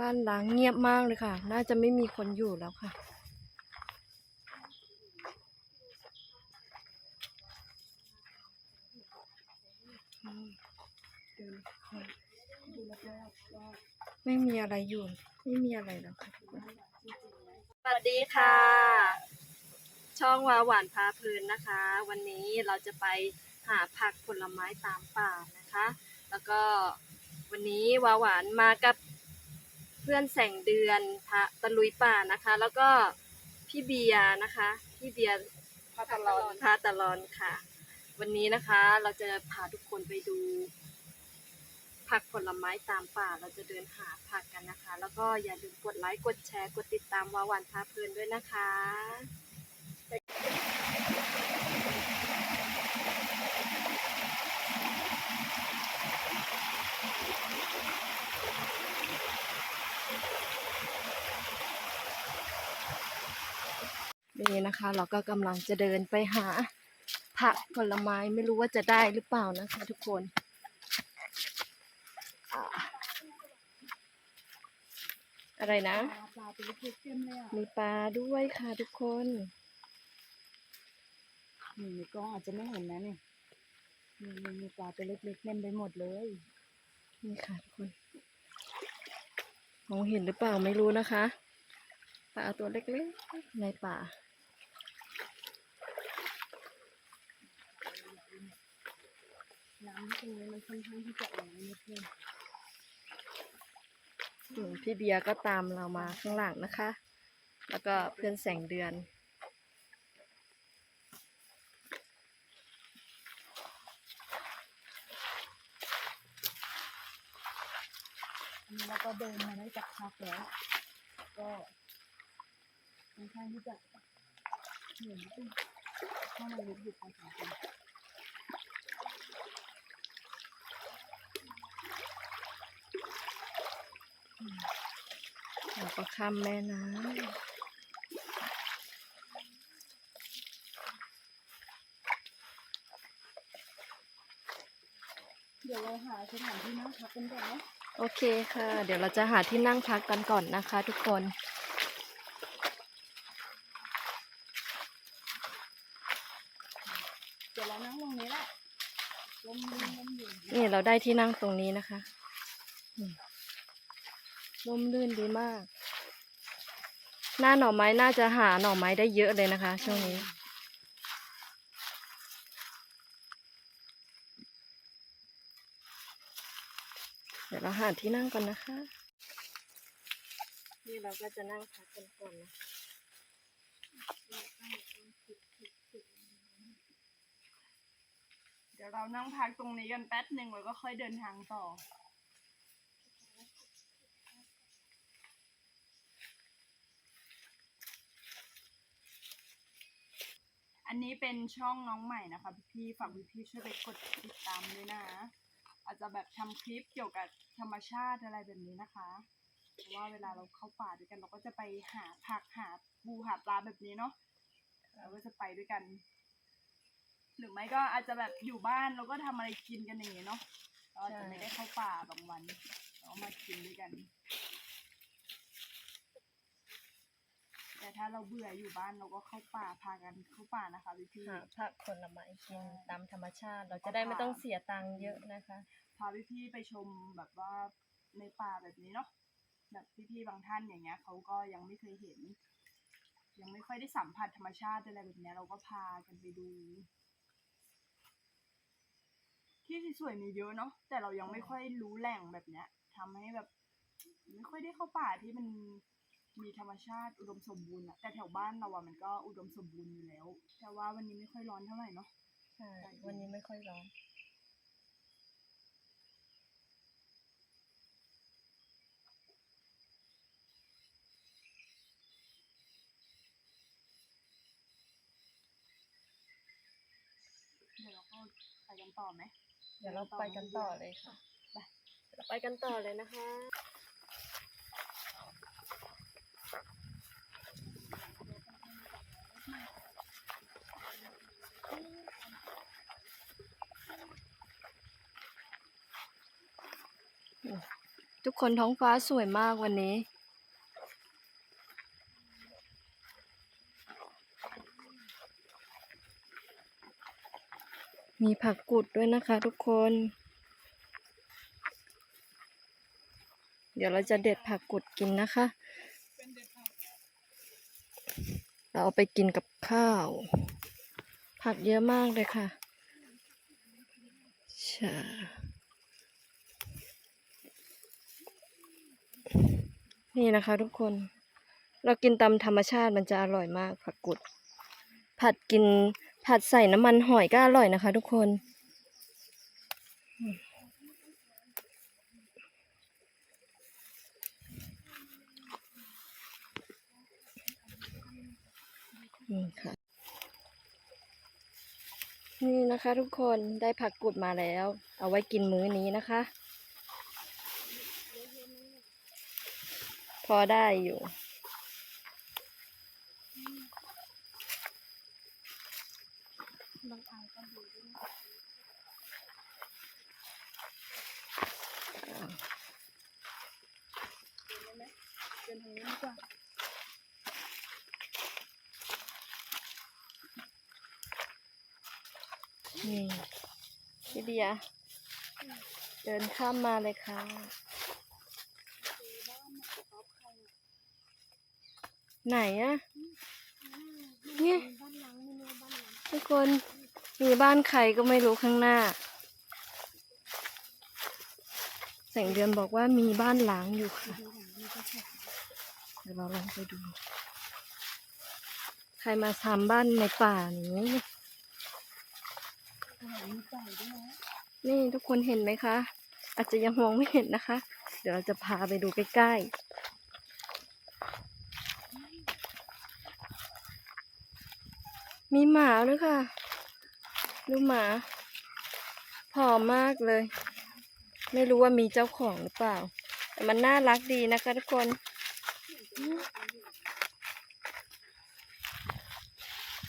บ้านหล้างเงียบมากเลยค่ะ น่าจะไม่มีคนอยู่แล้วค่ะ ไม่มีอะไรอยู่ ไม่มีอะไรแล้วค่ะ สวัสดีค่ะ ช่องวาหวานพาเพลินนะคะ วันนี้เราจะไปหาผักผลไม้ตามป่านะคะ แล้วก็วันนี้วาหวานมากับ เพื่อนแสงเดือนพระตะลุยป่านะคะ แล้วก็พี่เบียร์นะคะพี่เบียร์พาตะลอนพาตะลอนค่ะ วันนี้นะคะเราจะพาทุกคนไปดู ผักผลไม้ตามป่าเราจะเดินหาผักกันนะคะ แล้วก็อย่าลืมกดไลค์กดแชร์กดติดตามวาวานพาเพลินด้วยนะคะ นี่นะคะ เราก็กำลังจะเดินไปหาผักผลไม้ไม่รู้ว่าจะได้หรือเปล่านะคะ ทุกคนอ่าอะไรนะปลาตัวเล็กๆเต็มเลยอะมีปลาด้วยค่ะทุกคนนี่ในกล้องอาจจะไม่เห็นนะเนี่ยมีมีมีปลาตัวเล็กๆเต็มไปหมดเลย นี่ค่ะทุกคนมองเห็นหรือเปล่าไม่รู้นะคะปลาตัวเล็กๆในป่า น้ำตรงนี้มันค่อนข้างที่จะอ่อนนิดนึงอืมพี่เบียร์ก็ตามเรามาข้างหลังนะคะ แล้วก็เพื่อนแสงเดือนอันนี้เราก็เดินมาได้จากพักแล้ว ก็ค่อนข้างที่จะเหนื่อยนิดนึงถ้ามันลึกอยู่พอสมควร เรา ก็ข้ามแม่น้ำเดี๋ยวเราหาสถานที่นั่งพักกันก่อนเนาะโอเคค่ะ เดี๋ยวเราจะหาที่นั่งพักกันก่อนนะคะทุกคน เดี๋ยวเรานั่งตรงนี้แหละลมลมลมอยู่นี่เราได้ที่นั่งตรงนี้นะคะอืม ร่มรื่นดีมาก หน้าหน่อไม้น่าจะหาหน่อไม้ได้เยอะเลยนะคะ ช่วงนี้ เดี๋ยวเราหาที่นั่งก่อนนะคะ นี่เราก็จะนั่งพักกันก่อนนะเดี๋ยวเรานั่งพักตรงนี้กันแป๊บหนึ่งแล้วก็ค่อยเดินทางต่อ นนี้เป็นช่องน้องใหม่นะคะ พี่ๆฝากพี่ๆช่วยไปกดติดตามด้วยนะ อาจจะแบบทำคลิปเกี่ยวกับธรรมชาติอะไรแบบนี้นะคะเพราะว่าเวลาเราเข้าป่าด้วยกันเราก็จะไปหาผักหาปูหาปลาแบบนี้เนาะเราก็จะไปด้วยกัน หรือไม่ก็อาจจะแบบอยู่บ้านเราก็ทำอะไรกินกันอย่างเงี้ยเนาะเราอาจจะไม่ได้เข้าป่าบางวันเรามากินด้วยกัน แต่ ถ้าเราเบื่ออยู่บ้านเราก็เข้าป่าพากันเข้าป่านะคะพี่พี่ หาผักผลไม้กินตามธรรมชาติ เราจะได้ไม่ต้องเสียตังค์เยอะนะคะ พาพี่พี่ๆไปชมแบบว่าในป่าแบบนี้เนาะแบบพี่พี่ๆบางท่านอย่างเงี้ยเขาก็ยังไม่เคยเห็น ยังไม่ค่อยได้สัมผัสธรรมชาติอะไรแบบเนี้ยเราก็พากันไปดู ที่สวยๆมีเยอะเนาะแต่เรายังไม่ค่อยรู้แหล่งแบบเนี้ยทำให้แบบ ไม่ค่อยได้เข้าป่าที่มัน มีธรรมชาติอุดมสมบูรณ์อะแต่แถวบ้านเราอะมันก็อุดมสมบูรณ์อยู่แล้ว แต่ว่าวันนี้ไม่ค่อยร้อนเท่าไหร่เนาะใช่วันนี้ไม่ค่อยร้อนเดี๋ยวเราก็ไปกันต่อไหม เดี๋ยวเราไปกันต่อเลยค่ะ ไป เราไปกันต่อเลยนะคะ เทุกคนท้องฟ้าสวยมากวันนี้ มีผักกุดด้วยนะคะทุกคน เดี๋ยวเราจะเด็ดผักกุดกินนะคะ เราเอาไปกินกับข้าว ผักเยอะมากเลยค่ะใช่ นี่นะคะ ทุกคน เรากินตามธรรมชาติมันจะอร่อยมากผักกุด ผัดกินผัดใส่น้ำมันหอยก็อร่อยนะคะ ทุกคนนี่ค่ะนี่นะคะ ทุกคนได้ผักกุดมาแล้ว เอาไว้กินมื้อนี้นะคะ พอได้อยู่ บางอันก็ดูด้วยนะเดินทางนี้ดีกว่านี่พี่เบียเดินข้ามมาเลยค่ะ ไหนอะเนี่ยทุกคนมีบ้านใครก็ไม่รู้ข้างหน้า แสงเดือนบอกว่ามีบ้านหล้างอยู่ค่ะ เดี๋ยวเราลองไปดู ใครมาทำบ้านในป่านี้มีไก่ด้วยนะนี่ทุกคนเห็นไหมคะ อาจจะยังมองไม่เห็นนะคะ เดี๋ยวเราจะพาไปดูใกล้ๆ มีหมาด้วยค่ะ ดูหมาผอมมากเลย ไม่รู้ว่ามีเจ้าของหรือเปล่า แต่มันน่ารักดีนะคะทุกคน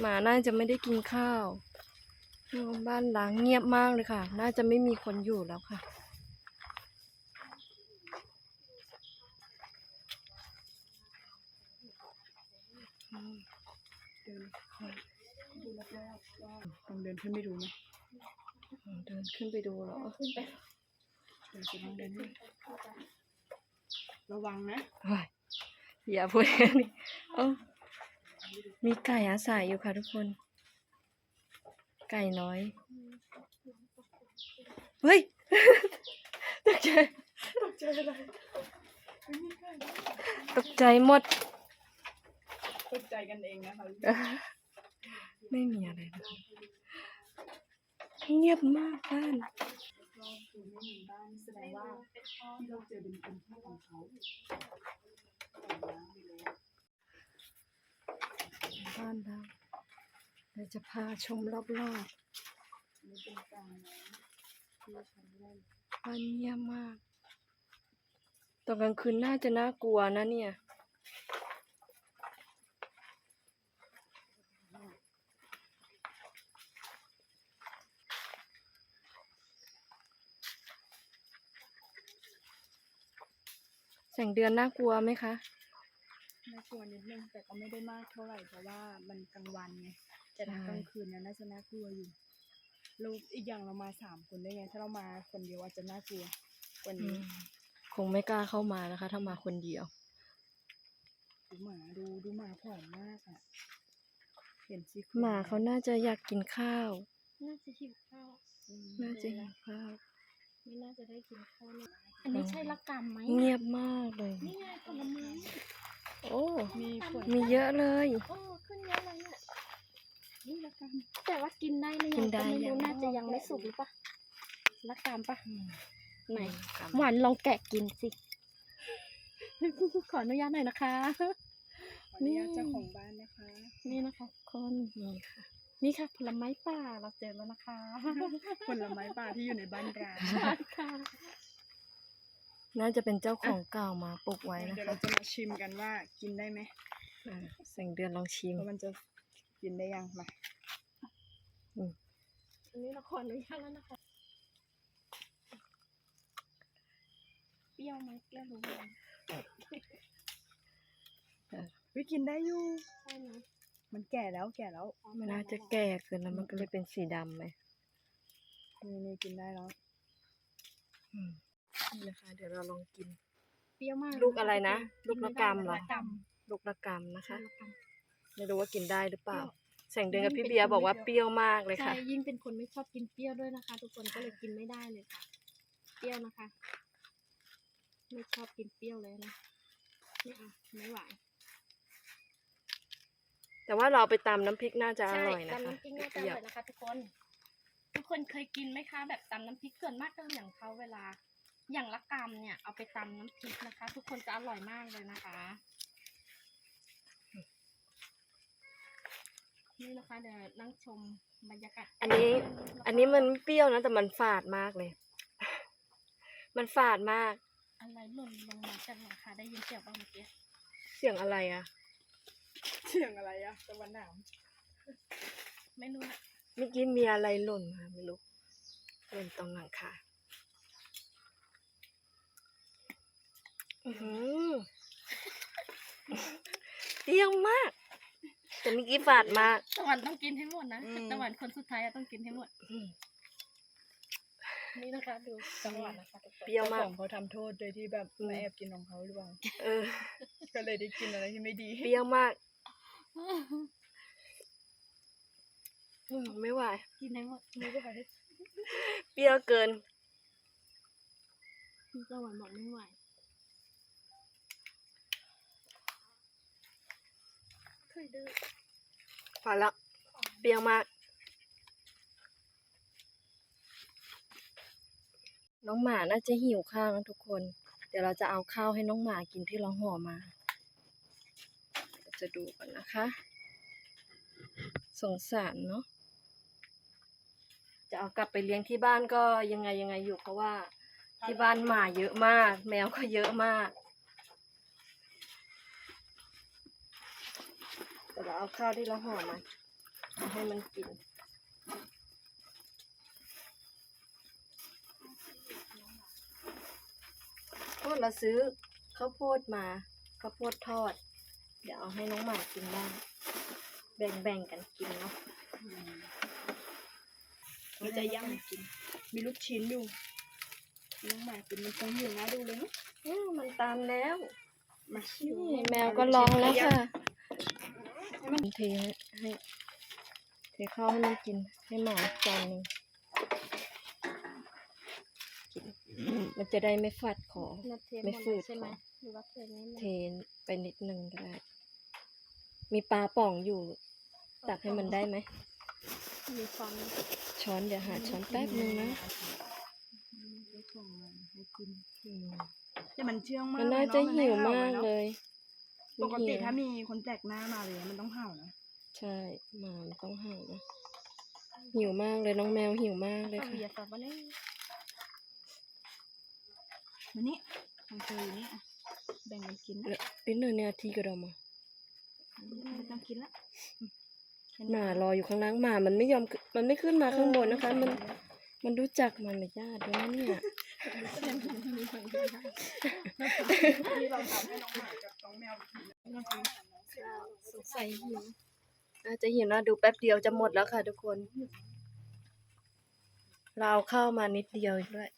หมาน่าจะไม่ได้กินข้าว บ้านหล้างเงียบมากเลยค่ะ น่าจะไม่มีคนอยู่แล้วค่ะ เดินค่อยดูรอบๆว่าลองเดิน ขึ้นไปดูไหมเดินขึ้นไปดูเหรอขึ้นไปเดี๋ยวจะลองเดินขึ้นระวังนะเฮ้ยอย่าพูดอย่างนี้เอ้ามีไก่อาศัยอยู่ค่ะทุกคน ไก่น้อย เฮ้ยตกใจตกใจอะไรตกใจหมด ตกใจกันเองนะคะ ไม่มีอะไรนะคะ เงียบมากบ้านบ้านเราเราจะพาชมรอบๆบ้านเงียบมาก ตอนกลางคืนน่าจะน่ากลัวนะเนี่ย แสงเดือนน่ากลัวไหมคะน่ากลัวนิดนึงแต่ก็ไม่ได้มากเท่าไหร่เพราะว่ามันกลางวันไงแต่ถ้ากลางคืนเนยน่าจะน่ากลัวอยู่เราอีกอย่างเรามาสามคนได้ไง ถ้าเรามาคนเดียวอาจจะน่ากลัวกว่าอืนี้มคงไม่กล้าเข้ามานะคะ ถ้ามาคนเดียวดูหมาดูดูหมาผอมมากอะเห็นสิหมาเขาน่าจะอยากกินข้าว น่าจะหิวข้าวอืมน่าจะหิวข้าว ไม่น่าจะได้กินข้าวเลยอันนี้ใช่ละกรรมไหมเงียบมากเลย นี่ไงผลไม้โอ้ มีผลมีเยอะเลย โอ้ขึ้นเยอะเลยเนี่ยนี่ละกันแต่ว่ากินได้หรือกิยังนได้ก็ไม่ยัรู้ง น่าจะยังไม่สุกหรือปะละกรรมปะอืมไหนกรรมหวานลองแกะกินสิขออนุญาตหน่อยนะคะ ขออนุญาตเจ้าของบ้านนะคะ นี่นะคะทุกคนนี่ค่ะ นี่ค่ะผลไม้ป่าเราเจอแล้วนะคะผลไม้ป่าที่อยู่ในบ้านร้างค่ะน่าจะเป็นเจ้าของเก่ามาปลูกไว้นะเดี๋ยวคะเราจะมาชิมกันว่ากินได้ไหมอ่าแสงเดือนลองชิม ว่ามันจะกินได้ยังมาอันนี้เราขออนุญาตแล้วนะคะ เปรี้ยวไหมเปรี้ยวรู้ไหมวิกินได้อยู่ใช่ไหม มันแก่แล้วแก่แล้วมันน่าจะแก่เกินแล้วมันก็เลยเป็นสีดำไหมนี่นี่กินได้แล้วอืมนี่นะคะ เดี๋ยวเราลองกิน เปรี้ยวมากลูกอะไรนะ ลูกละกำเหรอลูกละกลูกระกำนะคะำลูกละกำไม่รู้ว่ากินได้หรือเปล่าเปรี้ยวแสงเดือนกับพี่เบียร์บอกว่าเปรี้ยวมากเลยใช่ค่ะยิ่งเป็นคนไม่ชอบกินเปรี้ยวด้วยนะคะ ทุกคนก็เลยกินไม่ได้เลยค่ะ เปรี้ยวนะคะ ไม่ชอบกินเปรี้ยวเลยนะ ไม่เอาไม่ไหว แต่ว่าเราเอาไปตำน้ำพริกน่าจะอใช่ร่อยนะตำคะน้ำพริกน่าจะอร่อยนะคะ ทุกคน ทุกคนเคยกินไหมคะ แบบตำน้ำพริกส่วนมากก็อย่างเขาเวลา อย่างละกำเนี่ยเอาไปตำน้ำพริกนะคะ ทุกคนจะอร่อยมากเลยนะคะ นี่นะคะเดี๋ยวนั่งชมบรรยากาศอันนี้ อันนี้มันไม่เปรี้ยวนะแต่มันฝาดมากเลย มันฝาดมาก อะไรหล่นลงมาจากหลังคาได้ยินเสียงบ้างเมื่อกี้ เสียงอะไรอะ เสียงอะไรอะตะวันหนามไม่รู้นะเมื่อกี้มีอะไรหล่นมาไม่รู้หล่นตรงหลังคาอือหือเปรี้ยวมาก แต่เมื่อกี้ฝาดมาก ตะวันต้องกินให้หมดนะตะวันคนสุดท้ายอะต้องกินให้หมด อืม นี่นะคะดูจังหวะนะคะทุกคนเปรี้ยวมาก จ้ของเขาทำโทษโดยที่แบบอืมมาแอบกินของเขาหรือเปล่า เออ ก็เลยได้กินอะไรที่ไม่ดี เปรี้ยวมากอืมไม่ไหว กินให้หมดไม่ไหวเปรี้ยวเกินพี่ตะวันบอกไม่ไหวเคยดื้อพอแล้วเปรี้ยวมาก น้องหมาน่าจะหิวข้าวนะทุกคน เดี๋ยวเราจะเอาข้าวให้น้องหมากินที่เราห่อมาจะดูกันนะคะ สงสารเนาะจะเอากลับไปเลี้ยงที่บ้านก็ยังไงยังไงอยู่เพราะว่า ที่บ้านหมาเยอะมาก แมวก็เยอะมากแต่เราเอาข้าวที่เราห่อมาให้มันกิน ก็เราซื้อข้าวโพดมาข้าวโพดทอด เดี๋ยวเอาให้น้องหมากินบ้างแบ่งๆกันกินเนาะมันจะย่างกิน มีลูกชิ้นอยู่น้องหมากินมันคงหิวนะดูเลยเนอะอืมมันตามแล้วมาชิวนี่แมวก็ร้องแล้วค่ะเทให้ให้เทข้าวให้มันกินให้หมาจานหนึ่ง มันจะได้ไม่ฝาดคอนาเทหไม่มดฝืเลยดใช่ไหมคอหรือว่าเทนิดนึงเทไปนิดนึงก็ได้ มีปลาป่องอยู่ ตักให้มันได้ไหม มีฟองช้อนเดี๋ยวหาช้อนแป๊บนึงนะให้ส่งมาให้กินอืมแต่มันเชื่องมากมันน่าเลยจะเอะหิวไห่มากอะเลเนอะยปกติหิวถ้ามีคนแปลกหน้ามาเลยมันต้องเห่านะใช่หมามันต้องเห่านะหิวมากเลยน้องแมวหิวมากเลยต้องค่ะ เบียร์สับปะเนี่ย มานี่ของเธออยู่นี่อะแบ่งกันกินนะ Đến nơi nè thì cái đâu mà ไม่ต้องกินละหมารออยู่ข้างล่างหมา มันไม่ยอมขึ้นมันไม่ขึ้นมาข้างบนนะคะ มัน มันรู้จักมันเลยญาติด้วยนะเนี่ยที่เราทำให้น้องหมากับน้องแมวกินนะสงสัยหิวอาจจะเห็นว่าดูแป๊บเดียวจะหมดแล้วค่ะทุกคน เราเอาเข้ามานิดเดียวอีกด้วย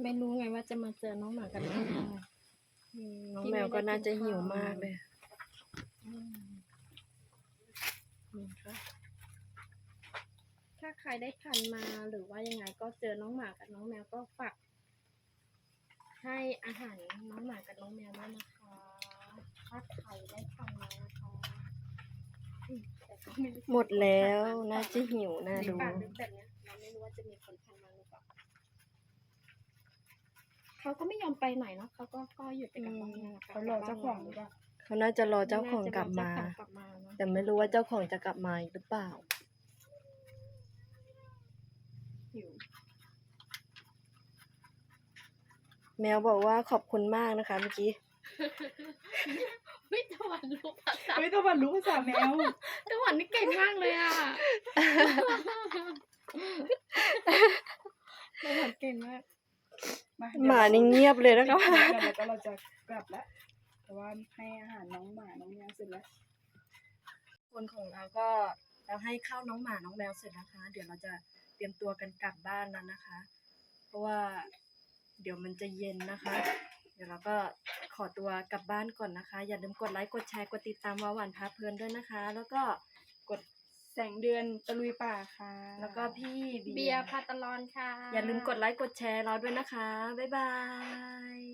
ไม่รู้ไงว่าจะมาเจอน้องหมากับน้องแมวอืมน้องแมวก็น่าจะหิวมากเลยอืมค่ะถ้าใครได้ทันมาหรือว่ายังไงก็เจอน้องหมากับน้องแมวก็ฝากให้อาหารน้องหมากับน้องแมวด้วยนะคะ ถ้าใครได้ทันมานะคะอืมแต่ก็ไรู้หมดแล้วน่าจะหิวน่าในดูป่าลึกแบบเนี้ยเราไม่รู้ว่าจะมีคนทันมาหรือ เปล่าเขาก็ไม่ยอมไปไหนเนาะเขาก็ก็อยู่แต่กับน้องแมวเขารอเจ้าของหรือเปล่าเขาน่าจะรอเจ้าของกลับมา น่จะรอเจ้ของกลับมาเนอะแต่ไม่รู้ว่าเจ้าของจะกลับมาอีกหรือเปล่าหิวแมวบอกว่าขอบคุณมากนะคะเมื่อกี้ไม่ตะวันรู้ภาษาเฮ้ยตะวันรู้ภาษาแมว ตะวันนี่เก่งมากเลยอะตะวันเก่งมาก มาหมานี่เงียบเลยนะคะเดี๋ยวเราแล้วก็เราจะกลับแล้วเพราะว่าให้อาหารน้องหมาน้องแมวเสร็จแล้ว คนของเราก็เราให้ข้าวน้องหมาน้องแมวเสร็จนะคะ เดี๋ยวเราจะเตรียมตัวกันกลับบ้านแล้วนะคะ เพราะว่าเดี๋ยวมันจะเย็นนะคะ เดี๋ยวเราก็ขอตัวกลับบ้านก่อนนะคะ อย่าลืมกดไลค์กดแชร์กดติดตามวาหวานพาเพลินด้วยนะคะ แล้วก็กด แสงเดือนตะลุยป่าค่ะ แล้วก็พี่เบียร์พาตลอนค่ะ อย่าลืมกดไลค์กดแชร์เราด้วยนะคะ บ๊ายบาย